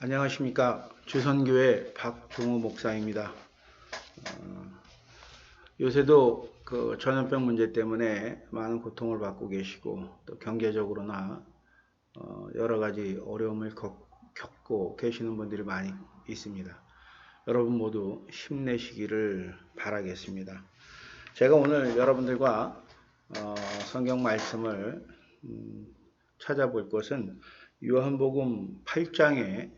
안녕하십니까. 주선교회 박동호 목사입니다. 어, 요새도 그 전염병 문제 때문에 많은 고통을 받고 계시고 또 경제적으로나 어, 여러 가지 어려움을 겪- 겪고 계시는 분들이 많이 있습니다. 여러분 모두 힘내시기를 바라겠습니다. 제가 오늘 여러분들과 어, 성경 말씀을 음, 찾아볼 것은 요한복음 8장에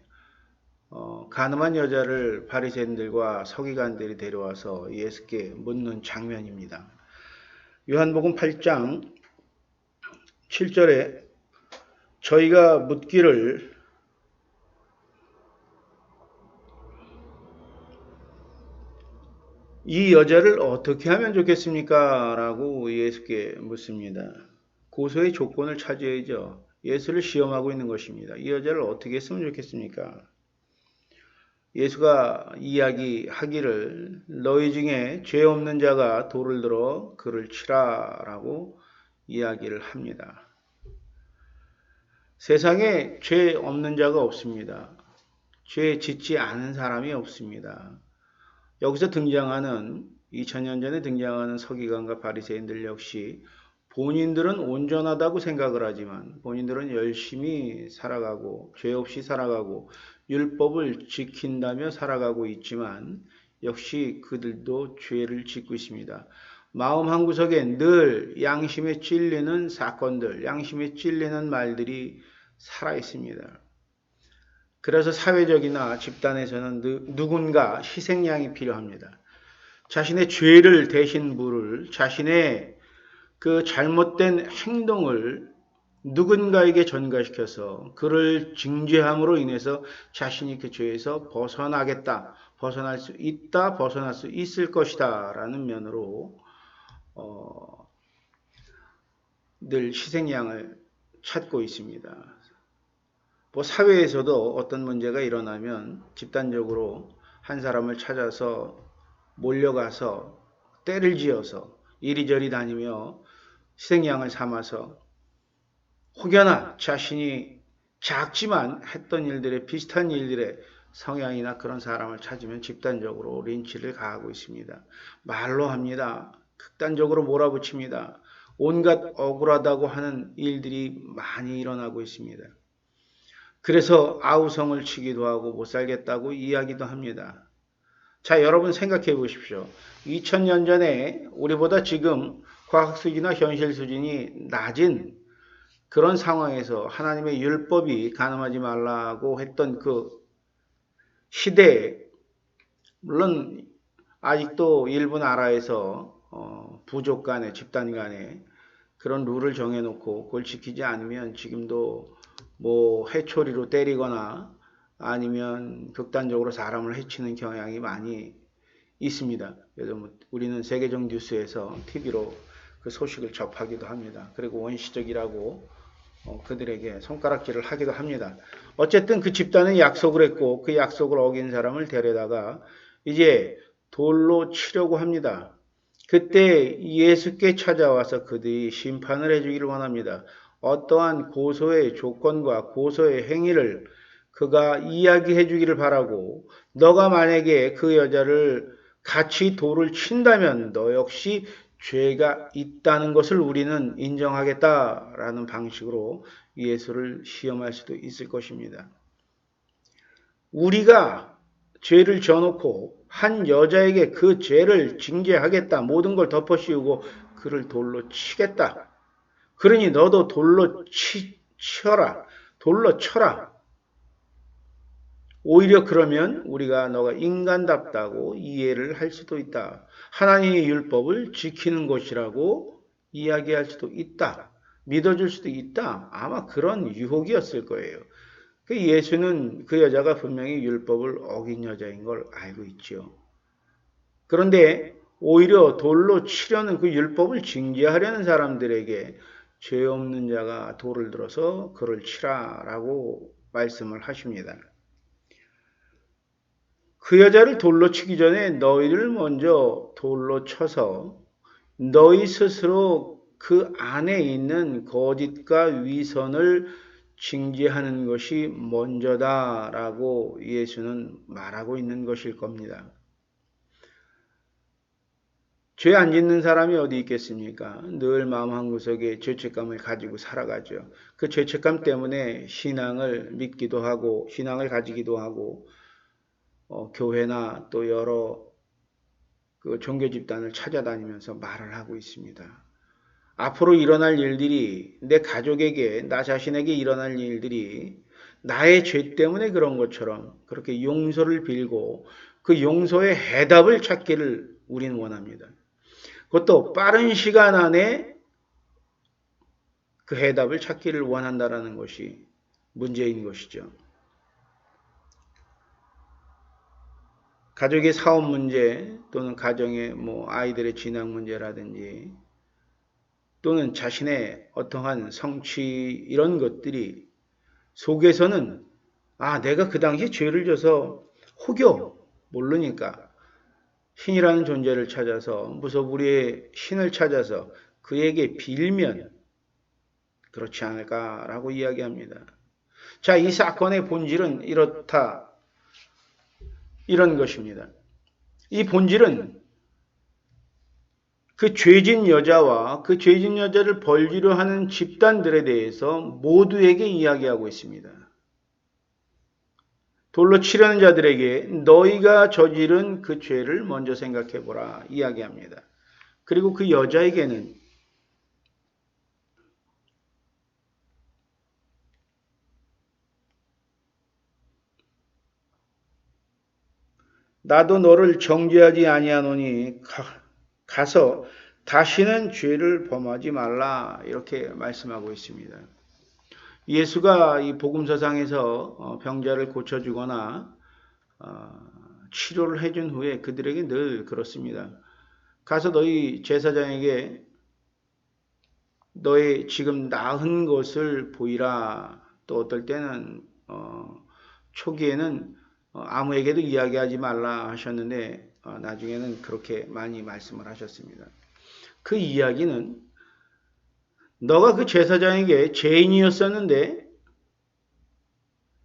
어, 가늠한 여자를 바리새인들과 서기관들이 데려와서 예수께 묻는 장면입니다. 요한복음 8장 7절에 저희가 묻기를 이 여자를 어떻게 하면 좋겠습니까? 라고 예수께 묻습니다. 고소의 조건을 찾아야죠. 예수를 시험하고 있는 것입니다. 이 여자를 어떻게 했으면 좋겠습니까? 예수가 이야기하기를 너희 중에 죄 없는 자가 돌을 들어 그를 치라라고 이야기를 합니다. 세상에 죄 없는 자가 없습니다. 죄 짓지 않은 사람이 없습니다. 여기서 등장하는 2000년 전에 등장하는 서기관과 바리새인들 역시 본인들은 온전하다고 생각을 하지만 본인들은 열심히 살아가고 죄 없이 살아가고 율법을 지킨다며 살아가고 있지만 역시 그들도 죄를 짓고 있습니다. 마음 한구석에 늘 양심에 찔리는 사건들, 양심에 찔리는 말들이 살아 있습니다. 그래서 사회적이나 집단에서는 누- 누군가 희생양이 필요합니다. 자신의 죄를 대신 물을 자신의 그 잘못된 행동을 누군가에게 전가시켜서 그를 징죄함으로 인해서 자신이 그 죄에서 벗어나겠다, 벗어날 수 있다, 벗어날 수 있을 것이다 라는 면으로 어, 늘 희생양을 찾고 있습니다. 뭐 사회에서도 어떤 문제가 일어나면 집단적으로 한 사람을 찾아서 몰려가서 때를 지어서 이리저리 다니며 희생양을 삼아서 혹여나 자신이 작지만 했던 일들에 비슷한 일들에 성향이나 그런 사람을 찾으면 집단적으로 린치를 가하고 있습니다. 말로 합니다. 극단적으로 몰아붙입니다. 온갖 억울하다고 하는 일들이 많이 일어나고 있습니다. 그래서 아우성을 치기도 하고 못 살겠다고 이야기도 합니다. 자, 여러분 생각해 보십시오. 2000년 전에 우리보다 지금 과학 수준이나 현실 수준이 낮은 그런 상황에서 하나님의 율법이 가늠하지 말라고 했던 그 시대에 물론 아직도 일부 나라에서 어, 부족 간에 집단 간에 그런 룰을 정해놓고 그걸 지키지 않으면 지금도 뭐 해초리로 때리거나 아니면 극단적으로 사람을 해치는 경향이 많이 있습니다. 그래서 뭐 우리는 세계적 뉴스에서 TV로 그 소식을 접하기도 합니다. 그리고 원시적이라고 어, 그들에게 손가락질을 하기도 합니다. 어쨌든 그 집단은 약속을 했고 그 약속을 어긴 사람을 데려다가 이제 돌로 치려고 합니다. 그때 예수께 찾아와서 그들이 심판을 해주기를 원합니다. 어떠한 고소의 조건과 고소의 행위를 그가 이야기해 주기를 바라고 너가 만약에 그 여자를 같이 돌을 친다면 너 역시 죄가 있다는 것을 우리는 인정하겠다라는 방식으로 예수를 시험할 수도 있을 것입니다. 우리가 죄를 져놓고 한 여자에게 그 죄를 징계하겠다. 모든 걸 덮어씌우고 그를 돌로 치겠다. 그러니 너도 돌로 치, 쳐라. 돌로 쳐라. 오히려 그러면 우리가 너가 인간답다고 이해를 할 수도 있다. 하나님의 율법을 지키는 것이라고 이야기할 수도 있다. 믿어줄 수도 있다. 아마 그런 유혹이었을 거예요. 그 예수는 그 여자가 분명히 율법을 어긴 여자인 걸 알고 있죠. 그런데 오히려 돌로 치려는 그 율법을 징계하려는 사람들에게 죄 없는 자가 돌을 들어서 그를 치라라고 말씀을 하십니다. 그 여자를 돌로 치기 전에 너희를 먼저 돌로 쳐서 너희 스스로 그 안에 있는 거짓과 위선을 징계하는 것이 먼저다라고 예수는 말하고 있는 것일 겁니다. 죄 안 짓는 사람이 어디 있겠습니까? 늘 마음 한구석에 죄책감을 가지고 살아가죠. 그 죄책감 때문에 신앙을 믿기도 하고, 신앙을 가지기도 하고, 어, 교회나 또 여러 그 종교 집단을 찾아다니면서 말을 하고 있습니다. 앞으로 일어날 일들이 내 가족에게, 나 자신에게 일어날 일들이 나의 죄 때문에 그런 것처럼 그렇게 용서를 빌고 그 용서의 해답을 찾기를 우리는 원합니다. 그것도 빠른 시간 안에 그 해답을 찾기를 원한다라는 것이 문제인 것이죠. 가족의 사업 문제 또는 가정의 뭐 아이들의 진학 문제라든지 또는 자신의 어떠한 성취 이런 것들이 속에서는 아 내가 그 당시에 죄를 져서 혹여 모르니까 신이라는 존재를 찾아서 무소불위의 신을 찾아서 그에게 빌면 그렇지 않을까라고 이야기합니다. 자, 이 사건의 본질은 이렇다. 이런 것입니다. 이 본질은 그 죄진 여자와 그 죄진 여자를 벌지려 하는 집단들에 대해서 모두에게 이야기하고 있습니다. 돌로 치려는 자들에게 너희가 저지른 그 죄를 먼저 생각해 보라 이야기합니다. 그리고 그 여자에게는 나도 너를 정죄하지 아니하노니 가, 서 다시는 죄를 범하지 말라 이렇게 말씀하고 있습니다. 예수가 이 복음서상에서 어, 병자를 고쳐주거나 어, 치료를 해준 후에 그들에게 늘 그렇습니다. 가서 너희 제사장에게 너의 지금 나은 것을 보이라. 또 어떨 때는 어, 초기에는 아무에게도 이야기하지 말라 하셨는데 나중에는 그렇게 많이 말씀을 하셨습니다. 그 이야기는 너가 그 제사장에게 죄인이었었는데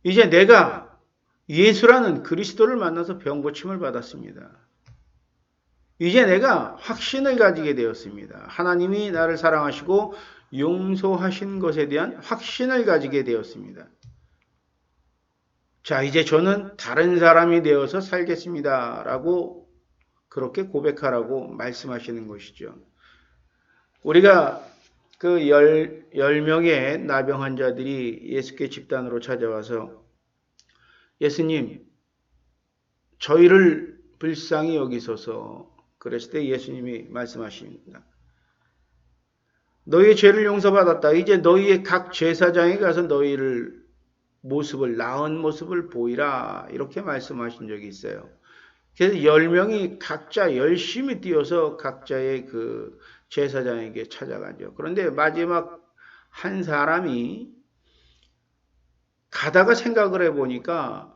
이제 내가 예수라는 그리스도를 만나서 병 고침을 받았습니다. 이제 내가 확신을 가지게 되었습니다. 하나님이 나를 사랑하시고 용서하신 것에 대한 확신을 가지게 되었습니다. 자, 이제 저는 다른 사람이 되어서 살겠습니다. 라고 그렇게 고백하라고 말씀하시는 것이죠. 우리가 그 열, 열 명의 나병 환자들이 예수께 집단으로 찾아와서 예수님, 저희를 불쌍히 여기소서 그랬을 때 예수님이 말씀하십니다. 너희의 죄를 용서받았다. 이제 너희의 각 제사장에 가서 너희를 모습을, 나은 모습을 보이라. 이렇게 말씀하신 적이 있어요. 그래서 열 명이 각자 열심히 뛰어서 각자의 그 제사장에게 찾아가죠. 그런데 마지막 한 사람이 가다가 생각을 해보니까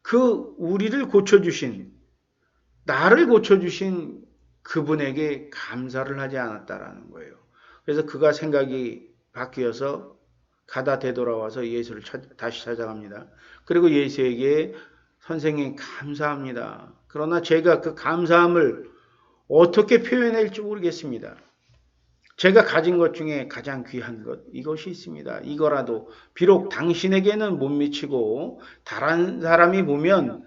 그 우리를 고쳐주신, 나를 고쳐주신 그분에게 감사를 하지 않았다라는 거예요. 그래서 그가 생각이 바뀌어서 가다 되돌아와서 예수를 찾, 다시 찾아갑니다. 그리고 예수에게 선생님 감사합니다. 그러나 제가 그 감사함을 어떻게 표현할지 모르겠습니다. 제가 가진 것 중에 가장 귀한 것 이것이 있습니다. 이거라도 비록 당신에게는 못 미치고 다른 사람이 보면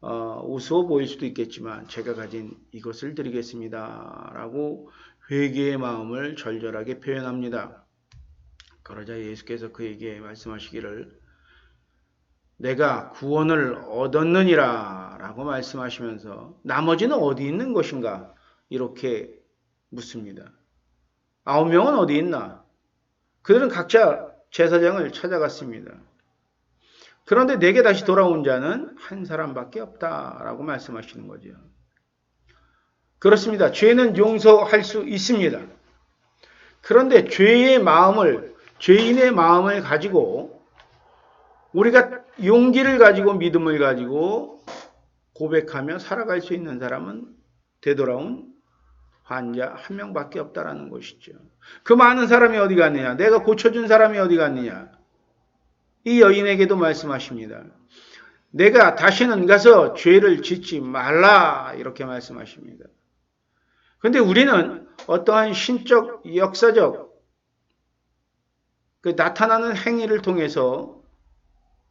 어, 우스워 보일 수도 있겠지만 제가 가진 이것을 드리겠습니다. 라고 회개의 마음을 절절하게 표현합니다. 그러자 예수께서 그에게 말씀하시기를 내가 구원을 얻었느니라 라고 말씀하시면서 나머지는 어디 있는 것인가? 이렇게 묻습니다. 아홉 명은 어디 있나? 그들은 각자 제사장을 찾아갔습니다. 그런데 내게 다시 돌아온 자는 한 사람밖에 없다라고 말씀하시는 거죠. 그렇습니다. 죄는 용서할 수 있습니다. 그런데 죄의 마음을, 죄인의 마음을 가지고 우리가 용기를 가지고 믿음을 가지고 고백하며 살아갈 수 있는 사람은 되돌아온 환자 한 명밖에 없다라는 것이죠. 그 많은 사람이 어디 갔느냐? 내가 고쳐준 사람이 어디 갔느냐? 이 여인에게도 말씀하십니다. 내가 다시는 가서 죄를 짓지 말라 이렇게 말씀하십니다. 근데 우리는 어떠한 신적 역사적 그 나타나는 행위를 통해서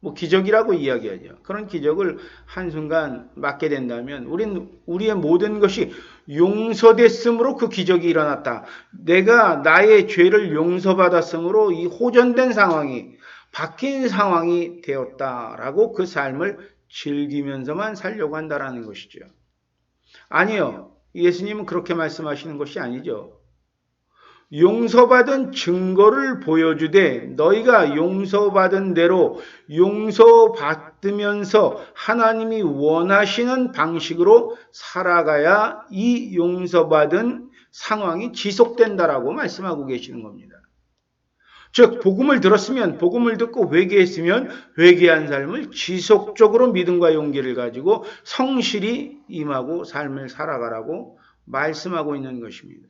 뭐 기적이라고 이야기하죠. 그런 기적을 한순간 맞게 된다면 우린 우리의 모든 것이 용서됐으므로 그 기적이 일어났다. 내가 나의 죄를 용서받았으므로 이 호전된 상황이 바뀐 상황이 되었다라고 그 삶을 즐기면서만 살려고 한다라는 것이죠. 아니요. 예수님은 그렇게 말씀하시는 것이 아니죠. 용서받은 증거를 보여주되 너희가 용서받은 대로 용서받으면서 하나님이 원하시는 방식으로 살아가야 이 용서받은 상황이 지속된다라고 말씀하고 계시는 겁니다. 즉 복음을 들었으면 복음을 듣고 회개했으면 회개한 삶을 지속적으로 믿음과 용기를 가지고 성실히 임하고 삶을 살아가라고 말씀하고 있는 것입니다.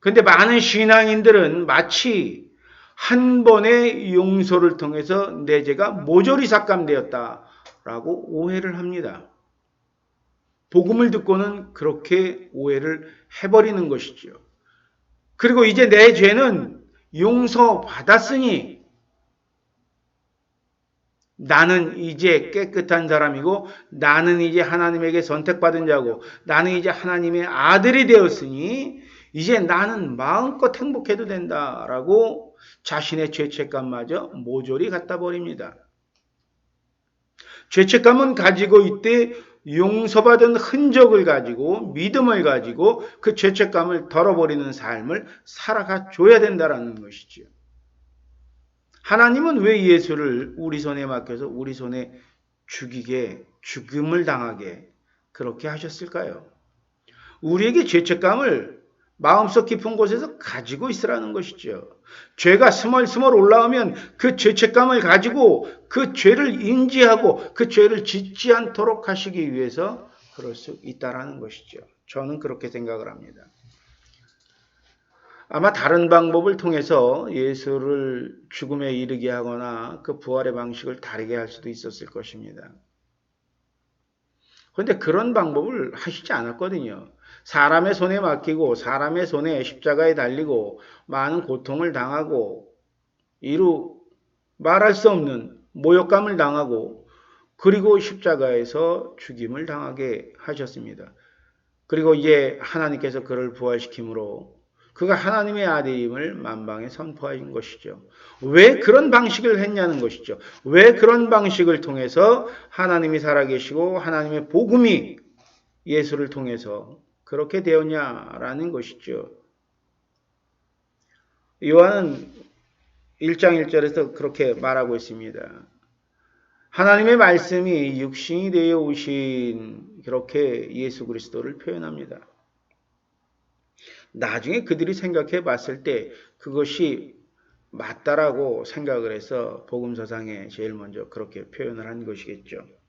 근데 많은 신앙인들은 마치 한 번의 용서를 통해서 내 죄가 모조리 삭감되었다라고 오해를 합니다. 복음을 듣고는 그렇게 오해를 해버리는 것이죠. 그리고 이제 내 죄는 용서받았으니 나는 이제 깨끗한 사람이고 나는 이제 하나님에게 선택받은 자고 나는 이제 하나님의 아들이 되었으니 이제 나는 마음껏 행복해도 된다라고 자신의 죄책감마저 모조리 갖다 버립니다. 죄책감은 가지고 있되 용서받은 흔적을 가지고 믿음을 가지고 그 죄책감을 덜어버리는 삶을 살아가 줘야 된다라는 것이지요. 하나님은 왜 예수를 우리 손에 맡겨서 우리 손에 죽이게 죽음을 당하게 그렇게 하셨을까요? 우리에게 죄책감을 마음속 깊은 곳에서 가지고 있으라는 것이죠. 죄가 스멀스멀 올라오면 그 죄책감을 가지고 그 죄를 인지하고 그 죄를 짓지 않도록 하시기 위해서 그럴 수 있다라는 것이죠. 저는 그렇게 생각을 합니다. 아마 다른 방법을 통해서 예수를 죽음에 이르게 하거나 그 부활의 방식을 다르게 할 수도 있었을 것입니다. 그런데 그런 방법을 하시지 않았거든요. 사람의 손에 맡기고 사람의 손에 십자가에 달리고 많은 고통을 당하고 이루 말할 수 없는 모욕감을 당하고 그리고 십자가에서 죽임을 당하게 하셨습니다. 그리고 이제 하나님께서 그를 부활시킴으로 그가 하나님의 아들임을 만방에 선포하신 것이죠. 왜 그런 방식을 했냐는 것이죠. 왜 그런 방식을 통해서 하나님이 살아계시고 하나님의 복음이 예수를 통해서 그렇게 되었냐라는 것이죠. 요한은 1장 1절에서 그렇게 말하고 있습니다. 하나님의 말씀이 육신이 되어 오신 그렇게 예수 그리스도를 표현합니다. 나중에 그들이 생각해 봤을 때 그것이 맞다라고 생각을 해서 복음서상에 제일 먼저 그렇게 표현을 한 것이겠죠.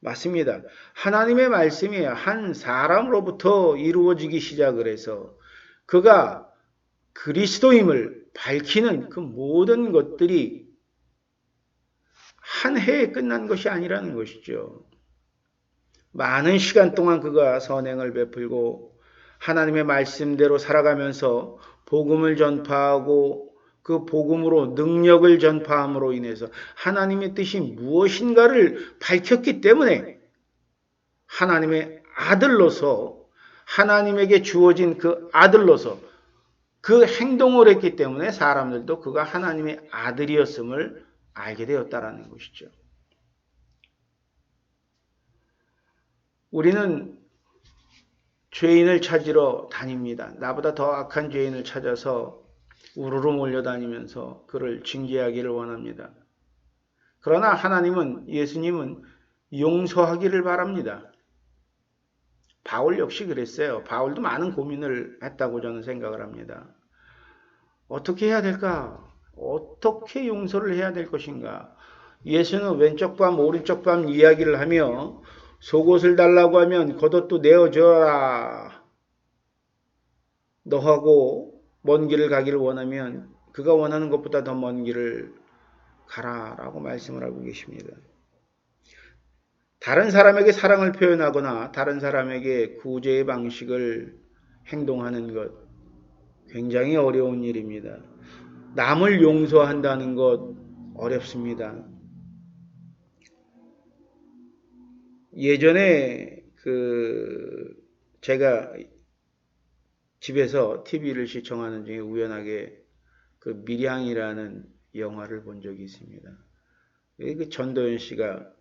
맞습니다. 하나님의 말씀이 한 사람으로부터 이루어지기 시작을 해서 그가 그리스도임을 밝히는 그 모든 것들이 한 해에 끝난 것이 아니라는 것이죠. 많은 시간 동안 그가 선행을 베풀고 하나님의 말씀대로 살아가면서 복음을 전파하고 그 복음으로 능력을 전파함으로 인해서 하나님의 뜻이 무엇인가를 밝혔기 때문에 하나님의 아들로서 하나님에게 주어진 그 아들로서 그 행동을 했기 때문에 사람들도 그가 하나님의 아들이었음을 알게 되었다라는 것이죠. 우리는 죄인을 찾으러 다닙니다. 나보다 더 악한 죄인을 찾아서 우르르 몰려다니면서 그를 징계하기를 원합니다. 그러나 하나님은 예수님은 용서하기를 바랍니다. 바울 역시 그랬어요. 바울도 많은 고민을 했다고 저는 생각을 합니다. 어떻게 해야 될까? 어떻게 용서를 해야 될 것인가? 예수는 왼쪽 밤, 오른쪽 밤 이야기를 하며 속옷을 달라고 하면 겉옷도 내어줘라. 너하고 먼 길을 가기를 원하면 그가 원하는 것보다 더 먼 길을 가라라고 말씀을 하고 계십니다. 다른 사람에게 사랑을 표현하거나 다른 사람에게 구제의 방식을 행동하는 것 굉장히 어려운 일입니다. 남을 용서한다는 것 어렵습니다. 예전에 그 제가 집에서 TV를 시청하는 중에 우연하게 그 밀양이라는 영화를 본 적이 있습니다. 그 전도연 씨가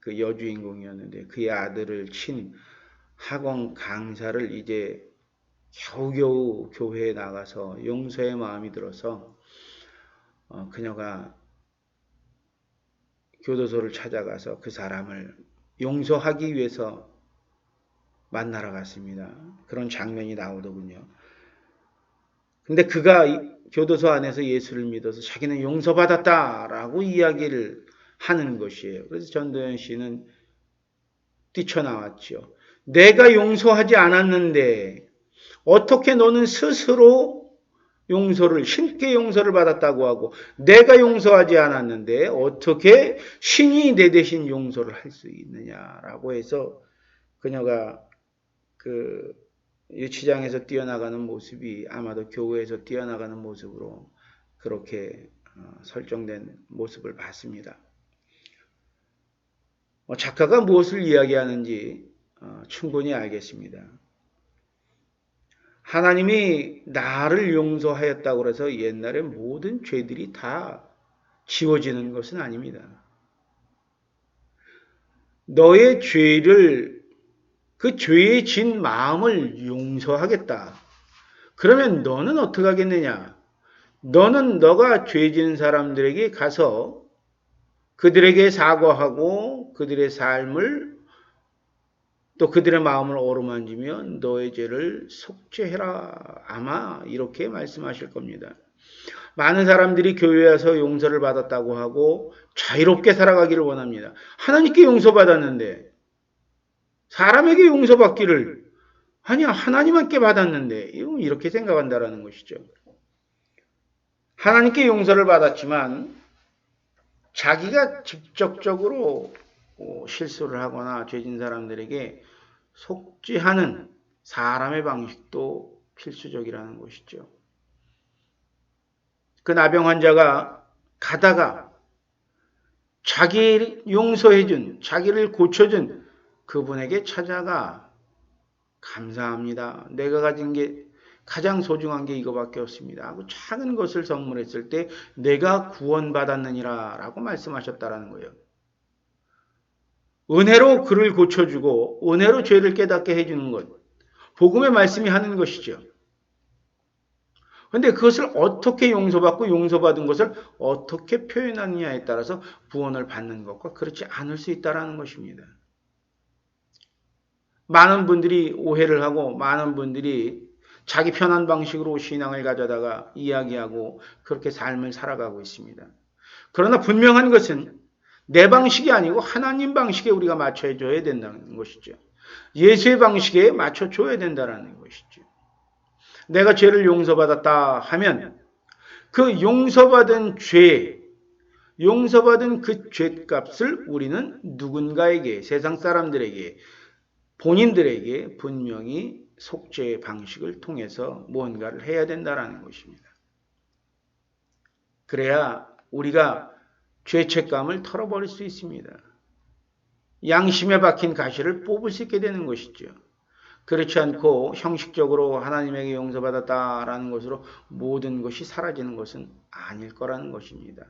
그 여주인공이었는데 그의 아들을 친 학원 강사를 이제 겨우겨우 교회에 나가서 용서의 마음이 들어서 어, 그녀가 교도소를 찾아가서 그 사람을 용서하기 위해서 만나러 갔습니다. 그런 장면이 나오더군요. 근데 그가 교도소 안에서 예수를 믿어서 자기는 용서받았다라고 이야기를 하는 것이에요. 그래서 전도연 씨는 뛰쳐나왔죠. 내가 용서하지 않았는데 어떻게 너는 스스로 용서를 신께 용서를 받았다고 하고 내가 용서하지 않았는데 어떻게 신이 내 대신 용서를 할 수 있느냐라고 해서 그녀가 그 유치장에서 뛰어나가는 모습이 아마도 교회에서 뛰어나가는 모습으로 그렇게 어, 설정된 모습을 봤습니다. 어, 작가가 무엇을 이야기하는지 어, 충분히 알겠습니다. 하나님이 나를 용서하였다고 해서 옛날에 모든 죄들이 다 지워지는 것은 아닙니다. 너의 죄를 그 죄에 진 마음을 용서하겠다. 그러면 너는 어떻게 하겠느냐? 너는 너가 죄 지은 사람들에게 가서 그들에게 사과하고 그들의 삶을 또 그들의 마음을 어루만지면 너의 죄를 속죄해라. 아마 이렇게 말씀하실 겁니다. 많은 사람들이 교회에 와서 용서를 받았다고 하고 자유롭게 살아가기를 원합니다. 하나님께 용서받았는데 사람에게 용서받기를 아니야 하나님께 받았는데 이렇게 생각한다라는 것이죠. 하나님께 용서를 받았지만 자기가 직접적으로 실수를 하거나 죄진 사람들에게 속죄하는 사람의 방식도 필수적이라는 것이죠. 그 나병 환자가 가다가 자기 용서해준, 자기를 고쳐준 그분에게 찾아가 감사합니다. 내가 가진 게 가장 소중한 게 이거밖에 없습니다. 하고 작은 것을 선물했을 때 내가 구원받았느니라 라고 말씀하셨다라는 거예요. 은혜로 그를 고쳐주고 은혜로 죄를 깨닫게 해주는 것. 복음의 말씀이 하는 것이죠. 근데 그것을 어떻게 용서받고 용서받은 것을 어떻게 표현하느냐에 따라서 구원을 받는 것과 그렇지 않을 수 있다라는 것입니다. 많은 분들이 오해를 하고 많은 분들이 자기 편한 방식으로 신앙을 가져다가 이야기하고 그렇게 삶을 살아가고 있습니다. 그러나 분명한 것은 내 방식이 아니고 하나님 방식에 우리가 맞춰줘야 된다는 것이죠. 예수의 방식에 맞춰줘야 된다는 것이죠. 내가 죄를 용서받았다 하면 그 용서받은 죄, 용서받은 그 죄값을 우리는 누군가에게, 세상 사람들에게, 본인들에게 분명히 속죄의 방식을 통해서 무언가를 해야 된다는 것입니다. 그래야 우리가 죄책감을 털어버릴 수 있습니다. 양심에 박힌 가시를 뽑을 수 있게 되는 것이죠. 그렇지 않고 형식적으로 하나님에게 용서받았다라는 것으로 모든 것이 사라지는 것은 아닐 거라는 것입니다.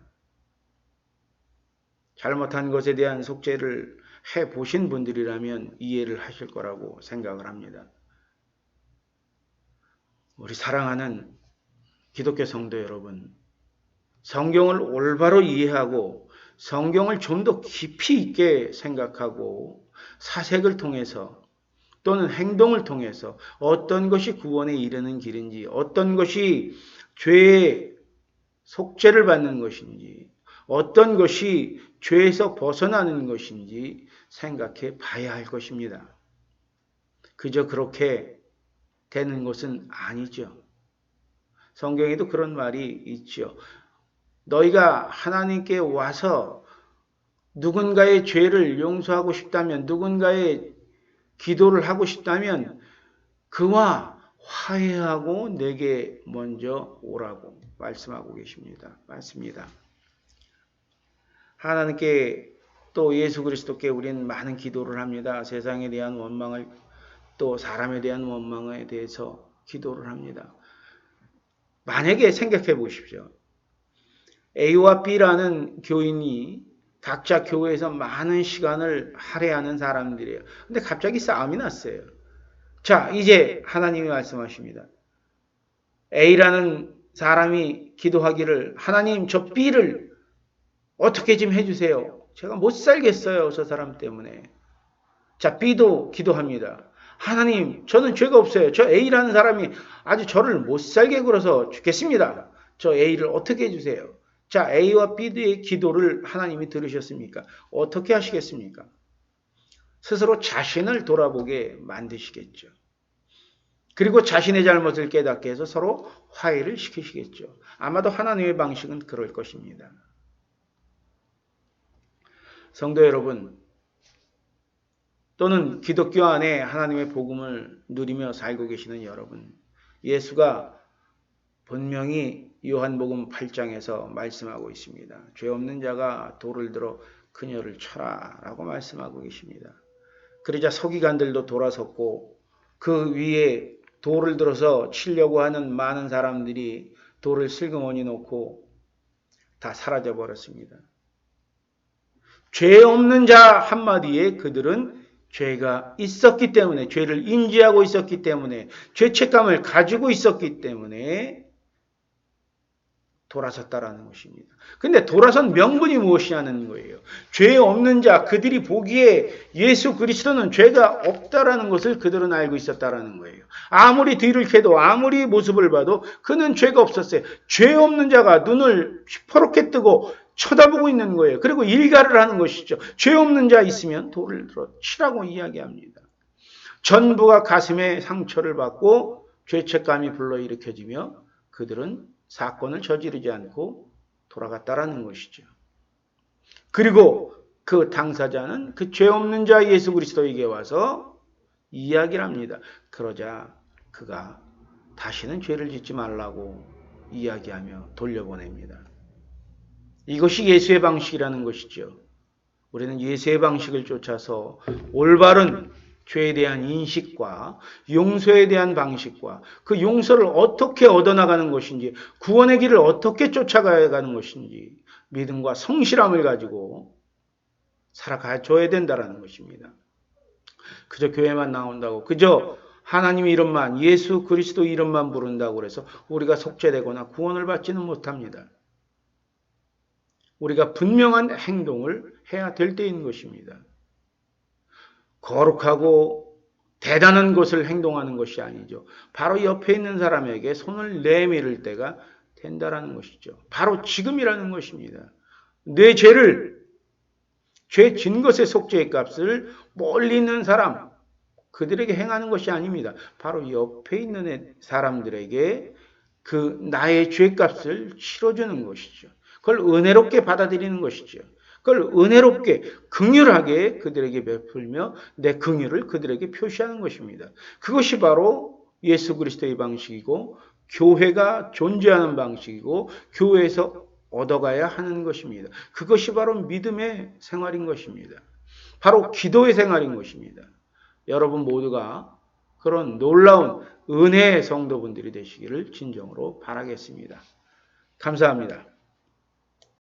잘못한 것에 대한 속죄를 해 보신 분들이라면 이해를 하실 거라고 생각을 합니다. 우리 사랑하는 기독교 성도 여러분, 성경을 올바로 이해하고 성경을 좀 더 깊이 있게 생각하고 사색을 통해서 또는 행동을 통해서 어떤 것이 구원에 이르는 길인지 어떤 것이 죄의 속죄를 받는 것인지 어떤 것이 죄에서 벗어나는 것인지 생각해 봐야 할 것입니다. 그저 그렇게 되는 것은 아니죠. 성경에도 그런 말이 있죠. 너희가 하나님께 와서 누군가의 죄를 용서하고 싶다면, 누군가의 기도를 하고 싶다면, 그와 화해하고 내게 먼저 오라고 말씀하고 계십니다. 맞습니다. 하나님께 또 예수 그리스도께 우리는 많은 기도를 합니다. 세상에 대한 원망을 또 사람에 대한 원망에 대해서 기도를 합니다. 만약에 생각해 보십시오. A와 B라는 교인이 각자 교회에서 많은 시간을 할애하는 사람들이에요. 근데 갑자기 싸움이 났어요. 자, 이제 하나님이 말씀하십니다. A라는 사람이 기도하기를 하나님 저 B를 어떻게 좀 해주세요. 제가 못 살겠어요. 저 사람 때문에. 자, B도 기도합니다. 하나님, 저는 죄가 없어요. 저 A라는 사람이 아주 저를 못 살게 굴어서 죽겠습니다. 저 A를 어떻게 해주세요. 자, A와 B의 기도를 하나님이 들으셨습니까? 어떻게 하시겠습니까? 스스로 자신을 돌아보게 만드시겠죠. 그리고 자신의 잘못을 깨닫게 해서 서로 화해를 시키시겠죠. 아마도 하나님의 방식은 그럴 것입니다. 성도 여러분, 또는 기독교 안에 하나님의 복음을 누리며 살고 계시는 여러분, 예수가 분명히 요한복음 8장에서 말씀하고 있습니다. 죄 없는 자가 돌을 들어 그녀를 쳐라 라고 말씀하고 계십니다. 그러자 서기관들도 돌아섰고 그 위에 돌을 들어서 치려고 하는 많은 사람들이 돌을 슬그머니 놓고 다 사라져 버렸습니다. 죄 없는 자 한마디에 그들은 죄가 있었기 때문에, 죄를 인지하고 있었기 때문에, 죄책감을 가지고 있었기 때문에 돌아섰다라는 것입니다. 근데 돌아선 명분이 무엇이냐는 거예요. 죄 없는 자, 그들이 보기에 예수 그리스도는 죄가 없다라는 것을 그들은 알고 있었다라는 거예요. 아무리 뒤를 캐도 아무리 모습을 봐도 그는 죄가 없었어요. 죄 없는 자가 눈을 시퍼렇게 뜨고 쳐다보고 있는 거예요. 그리고 일가를 하는 것이죠. 죄 없는 자 있으면 돌을 들어 치라고 이야기합니다. 전부가 가슴에 상처를 받고 죄책감이 불러일으켜지며 그들은 사건을 저지르지 않고 돌아갔다라는 것이죠. 그리고 그 당사자는 그 죄 없는 자 예수 그리스도에게 와서 이야기를 합니다. 그러자 그가 다시는 죄를 짓지 말라고 이야기하며 돌려보냅니다. 이것이 예수의 방식이라는 것이죠. 우리는 예수의 방식을 쫓아서 올바른 죄에 대한 인식과 용서에 대한 방식과 그 용서를 어떻게 얻어나가는 것인지 구원의 길을 어떻게 쫓아가야 는 것인지 믿음과 성실함을 가지고 살아가줘야 된다는 것입니다. 그저 교회만 나온다고 그저 하나님 이름만 예수 그리스도 이름만 부른다고 그래서 우리가 속죄되거나 구원을 받지는 못합니다. 우리가 분명한 행동을 해야 될 때인 것입니다. 거룩하고 대단한 것을 행동하는 것이 아니죠. 바로 옆에 있는 사람에게 손을 내밀을 때가 된다라는 것이죠. 바로 지금이라는 것입니다. 내 죄를 죄 진 것의 속죄의 값을 멀리 있는 사람 그들에게 행하는 것이 아닙니다. 바로 옆에 있는 사람들에게 그 나의 죄값을 치러주는 것이죠. 그걸 은혜롭게 받아들이는 것이죠. 그걸 은혜롭게 긍휼하게 그들에게 베풀며 내 긍휼을 그들에게 표시하는 것입니다. 그것이 바로 예수 그리스도의 방식이고 교회가 존재하는 방식이고 교회에서 얻어가야 하는 것입니다. 그것이 바로 믿음의 생활인 것입니다. 바로 기도의 생활인 것입니다. 여러분 모두가 그런 놀라운 은혜의 성도분들이 되시기를 진정으로 바라겠습니다. 감사합니다.